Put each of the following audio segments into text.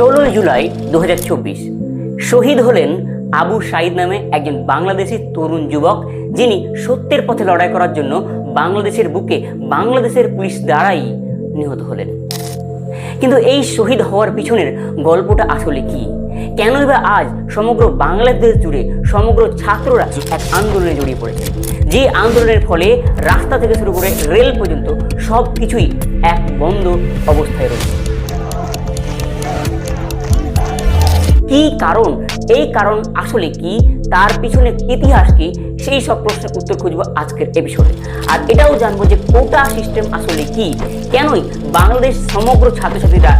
ষোলোই জুলাই দু হাজার চব্বিশ। শহীদ হলেন আবু সাইদ নামে একজন বাংলাদেশি তরুণ যুবক, যিনি সত্যের পথে লড়াই করার জন্য বাংলাদেশের বুকে বাংলাদেশের পুলিশ দ্বারাই নিহত হলেন। কিন্তু এই শহীদ হওয়ার পিছনের গল্পটা আসলে কি? কেনই বা আজ সমগ্র বাংলাদেশ জুড়ে সমগ্র ছাত্ররা এক আন্দোলনে জড়িয়ে পড়েছে, যে আন্দোলনের ফলে রাস্তা থেকে শুরু করে রেল পর্যন্ত সব কিছুই এক বন্ধ অবস্থায় রয়েছে। কি কারণ? এই কারণ আসলে কি? তার পিছনে ইতিহাস কি? সেই সব প্রশ্নের উত্তর খুঁজবো আজকের এপিসোডে আর এটাও জানব যে কোটা সিস্টেম আসলে কি? কেনই বাংলাদেশ সমগ্র ছাত্রছাত্রীরা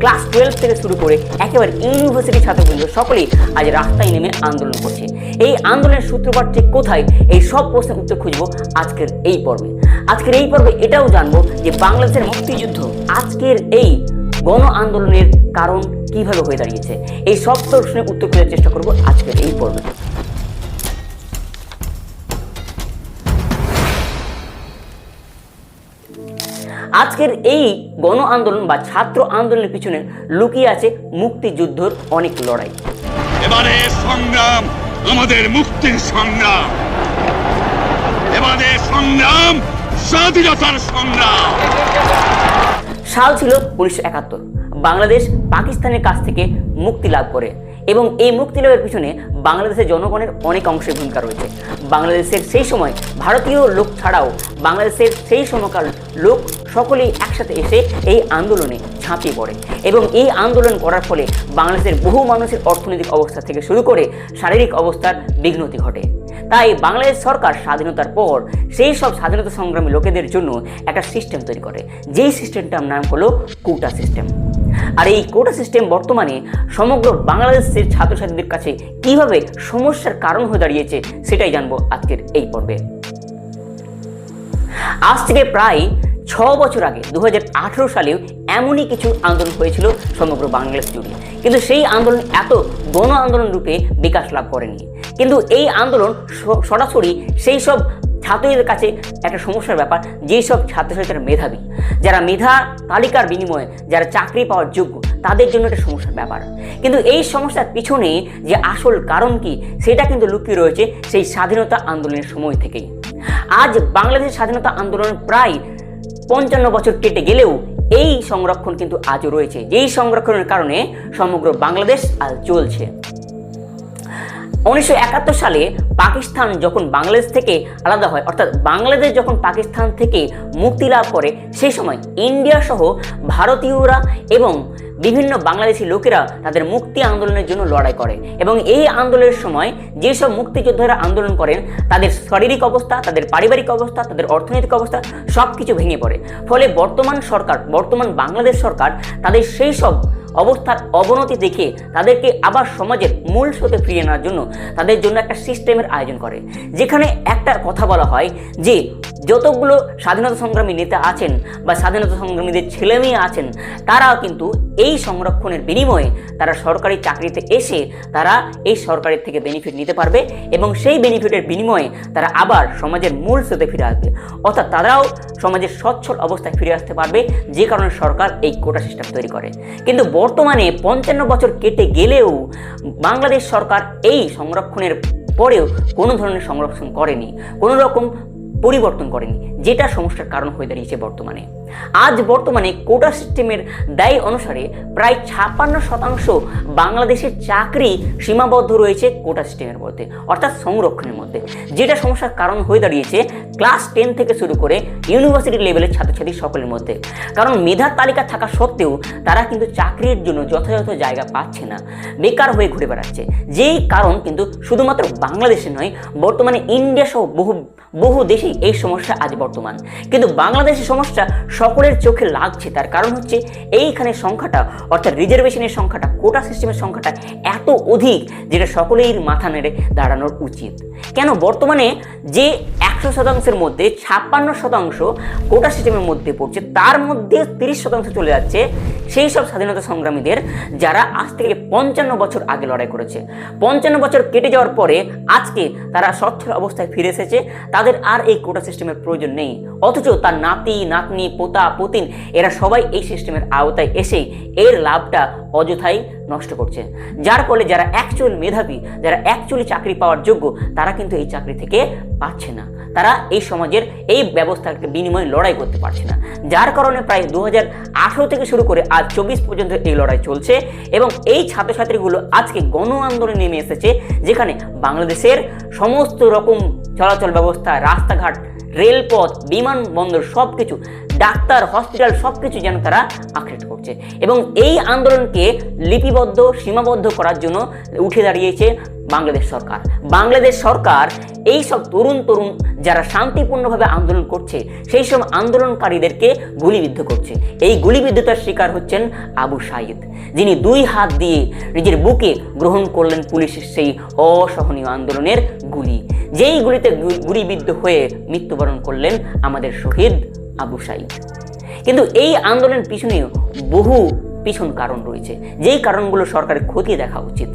ক্লাস টুয়েলভ থেকে শুরু করে একেবারে ইউনিভার্সিটি ছাত্রবৃন্দ সকলেই আজ রাস্তায় নেমে আন্দোলন করছে। এই আন্দোলনের সূত্রপাত ঠিক কোথায়? এই সব প্রশ্নের উত্তর খুঁজবো আজকের এই পর্বে। আজকের এই পর্বে এটাও জানব যে বাংলাদেশের মুক্তিযুদ্ধ আজকের এই গণ আন্দোলনের কারণ কীভাবে হয়ে দাঁড়িয়েছে? এই সব প্রশ্নের উত্তর খোঁজার চেষ্টা করব আজকের এই পর্বে। আজকের এই গণ আন্দোলন বা ছাত্র আন্দোলনের পিছনে লুকিয়ে আছে মুক্তিযুদ্ধর অনেক লড়াই। এবারে সংগ্রাম আমাদের মুক্তির সংগ্রাম। এবারে সংগ্রাম স্বাধীনতার সংগ্রাম। সাল ছিল উনিশশো একাত্তর। বাংলাদেশ পাকিস্তানের কাছ থেকে মুক্তি লাভ করে। এবং এই মুক্তি লাভের পিছনে বাংলাদেশের জনগণের অনেক অংশের ভূমিকা রয়েছে। বাংলাদেশের সেই সময় ভারতীয় লোক ছাড়াও বাংলাদেশের সেই সময়কার লোক সকলেই একসাথে এসে এই আন্দোলনে ঝাঁপিয়ে পড়ে। এবং এই আন্দোলন করার ফলে বাংলাদেশের বহু মানুষের অর্থনৈতিক অবস্থা থেকে শুরু করে শারীরিক অবস্থার বিঘ্নতি ঘটে। তাই বাংলাদেশ সরকার স্বাধীনতার পর সেই সব স্বাধীনতা সংগ্রামী লোকেদের জন্য একটা সিস্টেম তৈরি করে। যেই সিস্টেমটার নাম হলো কোটা সিস্টেম আর এই কোটা সিস্টেম বর্তমানে সমগ্র বাংলাদেশের ছাত্রছাত্রীদের কাছে কীভাবে সমস্যার কারণ হয়ে দাঁড়িয়েছে সেটাই জানব আজকের এই পর্বে। আজ থেকে প্রায় ছ বছর আগে দু সালেও এমনই কিছু আন্দোলন হয়েছিল সমগ্র বাংলাদেশ জুড়ে। কিন্তু সেই আন্দোলন এত গণ আন্দোলন রূপে বিকাশ লাভ করেনি। কিন্তু এই আন্দোলন সরাসরি সেই সব ছাত্রদের কাছে একটা সমস্যার ব্যাপার যেই সব ছাত্রছাত্রীরা মেধাবী, যারা মেধা তালিকার বিনিময়ে যারা চাকরি পাওয়ার যোগ্য, তাদের জন্য একটা সমস্যার ব্যাপার। কিন্তু এই সমস্যার পিছনে যে আসল কারণ কি, সেটা কিন্তু লুকিয়ে রয়েছে সেই স্বাধীনতা আন্দোলনের সময় থেকেই। আজ বাংলাদেশের স্বাধীনতা আন্দোলন প্রায় পঞ্চান্ন বছর কেটে গেলেও এই সংরক্ষণ কিন্তু আজও রয়েছে। যেই সংরক্ষণের কারণে সমগ্র বাংলাদেশ আজ চলছে উনিশশো একাত্তর সালে পাকিস্তান যখন বাংলাদেশ থেকে আলাদা হয়, অর্থাৎ বাংলাদেশ যখন পাকিস্তান থেকে মুক্তি লাভ করে, সেই সময় ইন্ডিয়া সহ ভারতীয়রা এবং বিভিন্ন বাংলাদেশি লোকেরা তাদের মুক্তি আন্দোলনের জন্য লড়াই করে। এবং এই আন্দোলনের সময় যেসব মুক্তিযোদ্ধারা আন্দোলন করেন, তাদের শারীরিক অবস্থা, তাদের পারিবারিক অবস্থা, তাদের অর্থনৈতিক অবস্থা সব কিছু ভেঙে পড়ে। ফলে বর্তমান সরকার, বর্তমান বাংলাদেশ সরকার তাদের সেই সব অবস্থার অবনতি দেখে তাদেরকে আবার সমাজের মূল স্রোতে ফিরিয়ে আনার জন্য তাদের জন্য একটা সিস্টেমের আয়োজন করে। যেখানে একটা কথা বলা হয় যে যতগুলো স্বাধীনতা সংগ্রামী নেতা আছেন বা স্বাধীনতা সংগ্রামীদের ছেলে মেয়ে আছেন, তারাও কিন্তু এই সংরক্ষণের বিনিময়ে তারা সরকারি চাকরিতে এসে তারা এই সরকারের থেকে বেনিফিট নিতে পারবে এবং সেই বেনিফিটের বিনিময়ে তারা আবার সমাজের মূল স্রোতে ফিরে আসবে। অর্থাৎ তারাও সমাজের সচ্ছল অবস্থায় ফিরে আসতে পারবে যে কারণে সরকার এই কোটা সিস্টেম তৈরি করে। কিন্তু বর্তমানে পঞ্চান্ন বছর কেটে গেলেও বাংলাদেশ সরকার এই সংরক্ষণের পরেও কোনো ধরনের সংরক্ষণ করেনি। কোনো রকম পরিবর্তন করেনি, যেটা সমস্যার কারণ হয়ে দাঁড়িয়েছে বর্তমানে। আজ বর্তমানে কোটা সিস্টেমের দায় অনুসারে প্রায় ছাপ্পান্ন শতাংশ বাংলাদেশের চাকরি সীমাবদ্ধ রয়েছে কোটা সিস্টেমের মধ্যে, অর্থাৎ সংরক্ষণের মধ্যে। যেটা সমস্যার কারণ হয়ে দাঁড়িয়েছে ক্লাস টেন থেকে শুরু করে ইউনিভার্সিটি লেভেলের ছাত্রছাত্রী সকলের মধ্যে। কারণ মেধার তালিকা থাকা সত্ত্বেও তারা কিন্তু চাকরির জন্য যথাযথ জায়গা পাচ্ছে না, বেকার হয়ে ঘুরে বেড়াচ্ছে। যেই কারণ কিন্তু শুধুমাত্র বাংলাদেশে নয়, বর্তমানে ইন্ডিয়া সহ বহু বহু দেশেই এই সমস্যা আজ বর্তমান। কিন্তু বাংলাদেশের সমস্যা সকলের চোখে লাগছে। তার কারণ হচ্ছে এইখানে সংখ্যাটা, অর্থাৎ রিজার্ভেশনের সংখ্যাটা কোটা সিস্টেমের সংখ্যাটা এত অধিক, যেটা সকলেই মাথা নেড়ে দাঁড়ানোর উচিত। কেন? বর্তমানে যে একশো শতাংশের মধ্যে ছাপ্পান্ন শতাংশ কোটা সিস্টেমের মধ্যে পড়ছে, তার মধ্যে তিরিশ শতাংশ চলে যাচ্ছে সেই সব স্বাধীনতা সংগ্রামীদের যারা আজ থেকে পঞ্চান্ন বছর আগে লড়াই করেছে। পঞ্চান্ন বছর কেটে যাওয়ার পরে আজকে তারা সচ্ছল অবস্থায় ফিরে এসেছে। তাদের আর এই কোটা সিস্টেমের প্রয়োজন নেই। অথচ তার নাতি, নাতনি, পোতা, পুতিন এরা সবাই এই সিস্টেমের আওতায় এসে এর লাভটা অযথাই নষ্ট করছে। যার ফলে যারা অ্যাকচুয়াল মেধাবী, যারা অ্যাকচুয়ালি চাকরি পাওয়ার যোগ্য, তারা কিন্তু এই চাকরি থেকে পাচ্ছে না। তারা এই সমাজের এই ব্যবস্থার বিনিময়ে লড়াই করতে পারছে না। যার কারণে প্রায় দু হাজার আঠেরো থেকে শুরু করে আজ চব্বিশ পর্যন্ত এই লড়াই চলছে এবং এই ছাত্রছাত্রীগুলো আজকে গণ আন্দোলনে নেমে এসেছে, যেখানে বাংলাদেশের সমস্ত রকম চলাচল ব্যবস্থা, রাস্তাঘাট, রেলপথ, বিমানবন্দর সব কিছু ডাক্তার, হসপিটাল সব কিছু যেন তারা আক্রেট করছে এবং এই আন্দোলনকে লিপিবদ্ধ, সীমাবদ্ধ করার জন্য উঠে দাঁড়িয়েছে বাংলাদেশ সরকার। বাংলাদেশ সরকার এই সব তরুণ তরুণ যারা শান্তিপূর্ণভাবে আন্দোলন করছে সেই সব আন্দোলনকারীদেরকে গুলিবিদ্ধ করছে। এই গুলিবিদ্ধতার শিকার হচ্ছেন আবু সাইদ, যিনি দুই হাত দিয়ে নিজের বুকে গ্রহণ করলেন পুলিশের সেই অসহনীয় আন্দোলনের গুলি। যেই গুলিতে গুলিবিদ্ধ হয়ে মৃত্যুবরণ করলেন আমাদের শহীদ আবু সাইদ। কিন্তু এই আন্দোলনের পিছনে বহু পিছন কারণ রয়েছে। যেই কারণগুলো সরকারের খতিয়ে দেখা উচিত।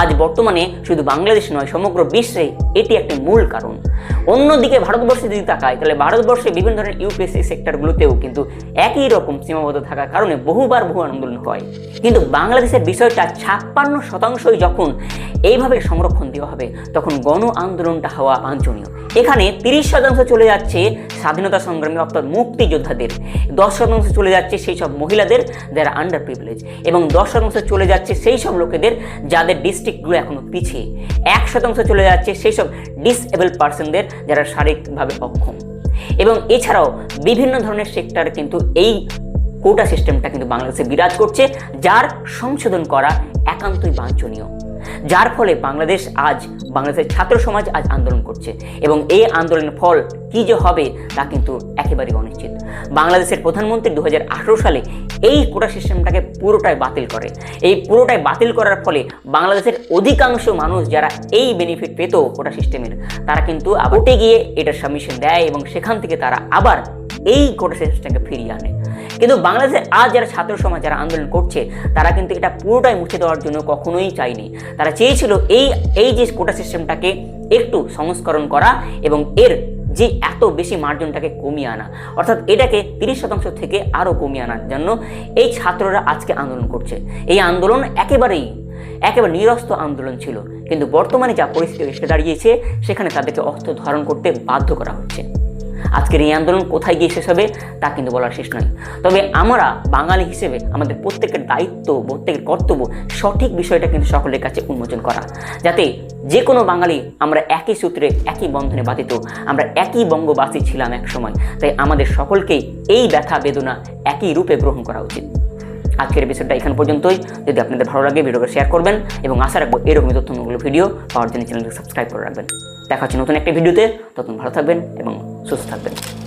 আজ বর্তমানে শুধু বাংলাদেশ নয়, সমগ্র বিশ্বে এটি একটি মূল কারণ। অন্যদিকে ভারতবর্ষে যদি তাকায় তাহলে ভারতবর্ষে বিভিন্ন ধরনের ইউপিএসসি সেক্টরগুলোতেও কিন্তু একই রকম সীমাবদ্ধ থাকার কারণে বহুবার বহু আন্দোলন হয়। কিন্তু বাংলাদেশের বিষয়টা ছাপ্পান্ন শতাংশই যখন এইভাবে সংরক্ষণ দেওয়া হবে, তখন গণ আন্দোলনটা হওয়া বাঞ্ছনীয়। এখানে তিরিশ শতাংশ চলে যাচ্ছে স্বাধীনতা সংগ্রামী অর্থাৎ মুক্তিযোদ্ধাদের। দশ শতাংশ চলে যাচ্ছে সেই সব মহিলাদের যারা আন্ডার প্রিভিলেজ এবং দশ শতাংশ চলে যাচ্ছে সেই সব লোকেদের যাদের ডিস্ট্রিক্টগুলো এখনও পিছিয়ে। এক শতাংশ চলে যাচ্ছে সেই সব ডিসএবল পার্সনদের যারা শারীরিকভাবে অক্ষম। এবং এছাড়াও বিভিন্ন ধরনের সেক্টর কিন্তু এই কোটা সিস্টেমটা কিন্তু বাংলাদেশে বিরাজ করছে, যার সংশোধন করা একান্তই বাঞ্ছনীয়। যার ফলে বাংলাদেশ আজ, বাংলাদেশের ছাত্র সমাজ আজ আন্দোলন করছে। এবং এই আন্দোলনের ফল কি যে হবে তা কিন্তু একেবারেই অনিশ্চিত। বাংলাদেশের প্রধানমন্ত্রী দু হাজার আঠেরো সালে এই কোটা সিস্টেমটাকে পুরোটাই বাতিল করে। এই পুরোটাই বাতিল করার ফলে বাংলাদেশের অধিকাংশ মানুষ যারা এই বেনিফিট পেত কোটা সিস্টেমের, তারা কিন্তু কোর্টে গিয়ে এটা সাবমিশন দেয় এবং সেখান থেকে তারা আবার এই কোটা সিস্টেমকে ফিরিয়ে আনে। কিন্তু বাংলাদেশে আজ যারা ছাত্র সমাজ যারা আন্দোলন করছে, তারা কিন্তু এটা পুরোটাই মুছে দেওয়ার জন্য কখনোই চায়নি। তারা চেয়েছিল এই এই যে কোটা সিস্টেমটাকে একটু সংস্করণ করা এবং এর যে এত বেশি মার্জনটাকে কমিয়ে আনা। অর্থাৎ এটাকে তিরিশ শতাংশ থেকে আরও কমিয়ে আনার জন্য এই ছাত্ররা আজকে আন্দোলন করছে। এই আন্দোলন একেবারেই, একেবারে নিরস্ত আন্দোলন ছিল। কিন্তু বর্তমানে যা পরিস্থিতি এসে দাঁড়িয়েছে, সেখানে তাদেরকে অস্ত্র ধারণ করতে বাধ্য করা হচ্ছে। আজকের এই আন্দোলন কোথায় গিয়ে শেষ হবে, তা কিন্তু বলার শেষ নয়। তবে আমরা বাঙালি হিসেবে আমাদের প্রত্যেকের দায়িত্ব, প্রত্যেকের কর্তব্য সঠিক বিষয়টা কিন্তু সকলের কাছে উন্মোচন করা। যাতে যে কোনো বাঙালি আমরা একই সূত্রে, একই বন্ধনে বাধিত, আমরা একই বঙ্গবাসী ছিলাম এক সময়। তাই আমাদের সকলকেই এই ব্যথা, বেদনা একই রূপে গ্রহণ করা উচিত। আজকের বিষয়টা এখান পর্যন্তই। যদি আপনাদের ভালো লাগে ভিডিওকে শেয়ার করবেন এবং আশা রাখব এরকমই তথ্যমূলক ভিডিও পাওয়ার জন্য চ্যানেলকে সাবস্ক্রাইব করে রাখবেন। দেখা হচ্ছে নতুন একটা ভিডিওতে। তখন ভালো থাকবেন এবং সুস্থ থাকবেন